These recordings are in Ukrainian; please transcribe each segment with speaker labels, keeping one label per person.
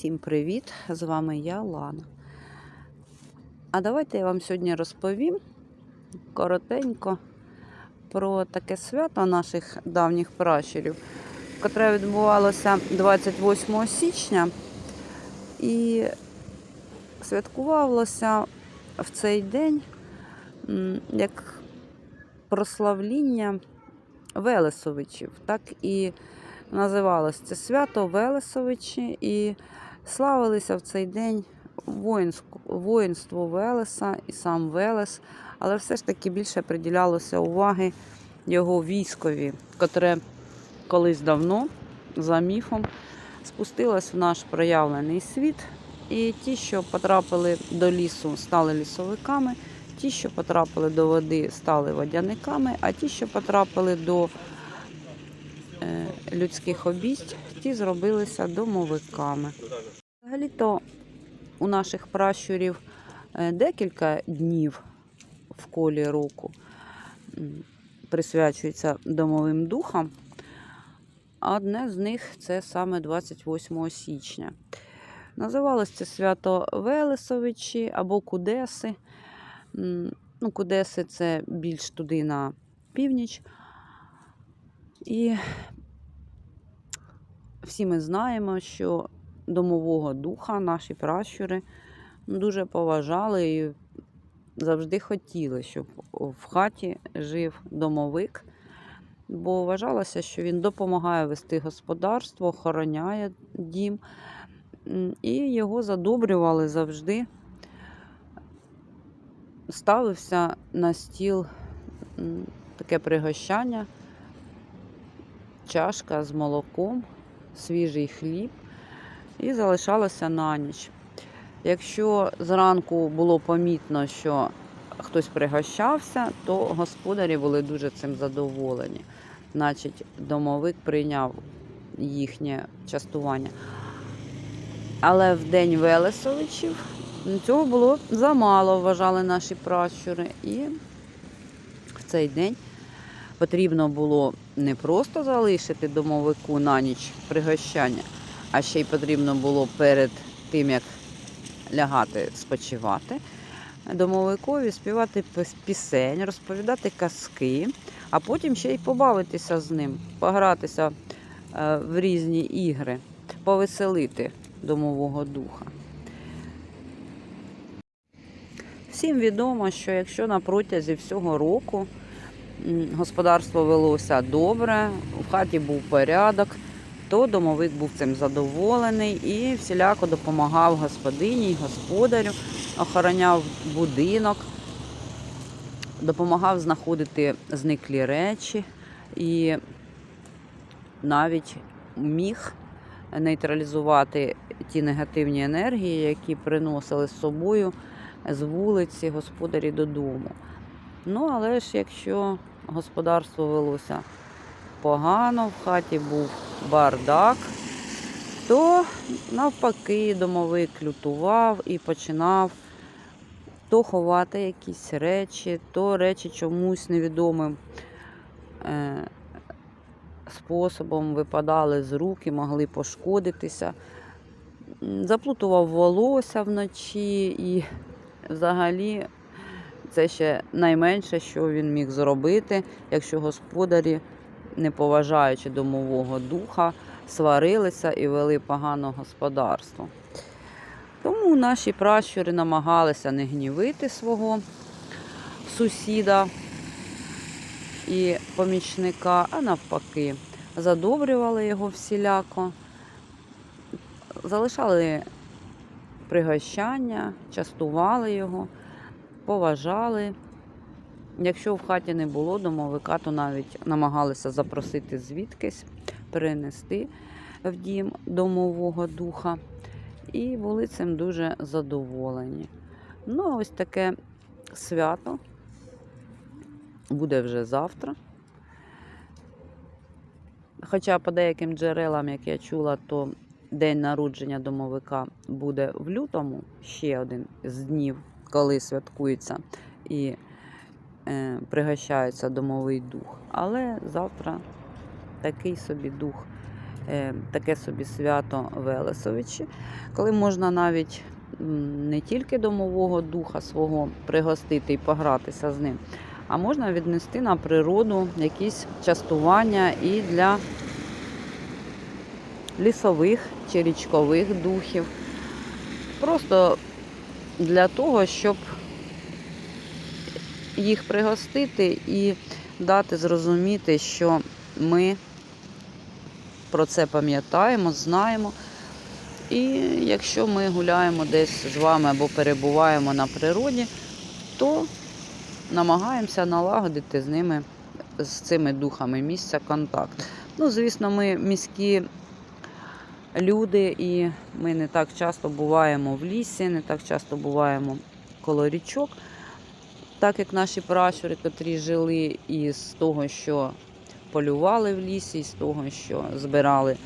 Speaker 1: Всім привіт! З вами я, Лана. А давайте я вам сьогодні розповім коротенько про таке свято наших давніх пращурів, яке відбувалося 28 січня і святкувалося в цей день як прославління Велесовичів, так і називалось це свято Велесовичі і славилися в цей день воїнство Велеса і сам Велес, але все ж таки більше приділялося уваги його військові, котре колись давно, за міфом, спустилось в наш проявлений світ. І ті, що потрапили до лісу, стали лісовиками, ті, що потрапили до води, стали водяниками, а ті, що потрапили до е, людських обість, ті зробилися домовиками. Взагалі-то у наших пращурів е, декілька днів в колі року присвячується домовим духам. А одне з них це саме 28 січня. Називалось це свято Велесовичі або Кудеси. Ну, Кудеси це більш туди на північ. І всі ми знаємо, що домового духа наші пращури дуже поважали і завжди хотіли, щоб в хаті жив домовик, бо вважалося, що він допомагає вести господарство, охороняє дім, і його задобрювали завжди. Ставився на стіл таке пригощання, чашка з молоком, свіжий хліб і залишалося на ніч. Якщо зранку було помітно, що хтось пригощався, то господарі були дуже цим задоволені. Значить, домовик прийняв їхнє частування. Але в день Велесовичів цього було замало, вважали наші пращури. І в цей день потрібно було не просто залишити домовику на ніч пригощання, а ще й потрібно було перед тим, як лягати спочивати, домовикові співати пісень, розповідати казки, а потім ще й побавитися з ним, погратися е, в різні ігри, повеселити домового духа. Всім відомо, що якщо на протязі всього року господарство велося добре, в хаті був порядок, то домовик був цим задоволений і всіляко допомагав господині господарю, охороняв будинок, допомагав знаходити зниклі речі і навіть міг нейтралізувати ті негативні енергії, які приносили з собою з вулиці господарі додому. Ну, але ж якщо господарство велося погано, в хаті був бардак, то навпаки домовик лютував і починав то ховати якісь речі, то речі чомусь невідомим е, способом випадали з рук і могли пошкодитися. Заплутував волосся вночі і взагалі це ще найменше, що він міг зробити, якщо господарі, не поважаючи домового духа, сварилися і вели погано господарство. Тому наші пращури намагалися не гнівити свого сусіда і помічника, а навпаки, задобрювали його всіляко, залишали пригощання, частували його, поважали. Якщо в хаті не було домовика, то навіть намагалися запросити звідкись, перенести в дім домового духа. І були цим дуже задоволені. Ну, а ось таке свято буде вже завтра. Хоча по деяким джерелам, як я чула, то день народження домовика буде в лютому, ще один з днів, коли святкується і пригощається домовий дух. Але завтра такий собі дух е, таке собі свято Велесовичі, коли можна навіть не тільки домового духа свого пригостити і погратися з ним, а можна віднести на природу якісь частування і для лісових чи річкових духів. Просто для того, щоб їх пригостити і дати зрозуміти, що ми про це пам'ятаємо, знаємо. І якщо ми гуляємо десь з вами або перебуваємо на природі, то намагаємося налагодити з ними, з цими духами місця контакт. Ну, звісно, ми міські люди, і ми не так часто буваємо в лісі, не так часто буваємо коло річок, так як наші пращури, котрі жили із того, що полювали в лісі, з того, що збирали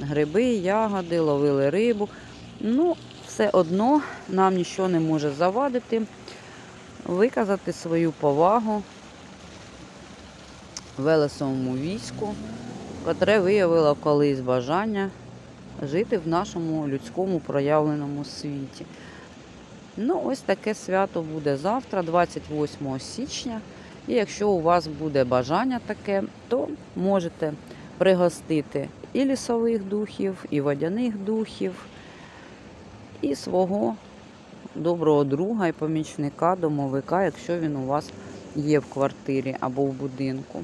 Speaker 1: гриби, ягоди, ловили рибу. Ну, все одно нам нічого не може завадити виказати свою повагу Велесовому війську, котре виявило колись бажання жити в нашому людському проявленому світі. Ну, ось таке свято буде завтра, 28 січня. І якщо у вас буде бажання таке, то можете пригостити і лісових духів, і водяних духів, і свого доброго друга і помічника, домовика, якщо він у вас є в квартирі або в будинку.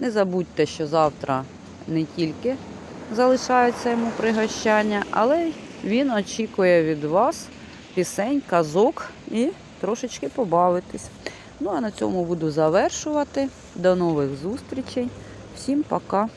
Speaker 1: Не забудьте, що завтра не тільки залишається йому пригощання, але він очікує від вас пісень, казок і трошечки побавитись. Ну а на цьому буду завершувати. До нових зустрічей. Всім пока!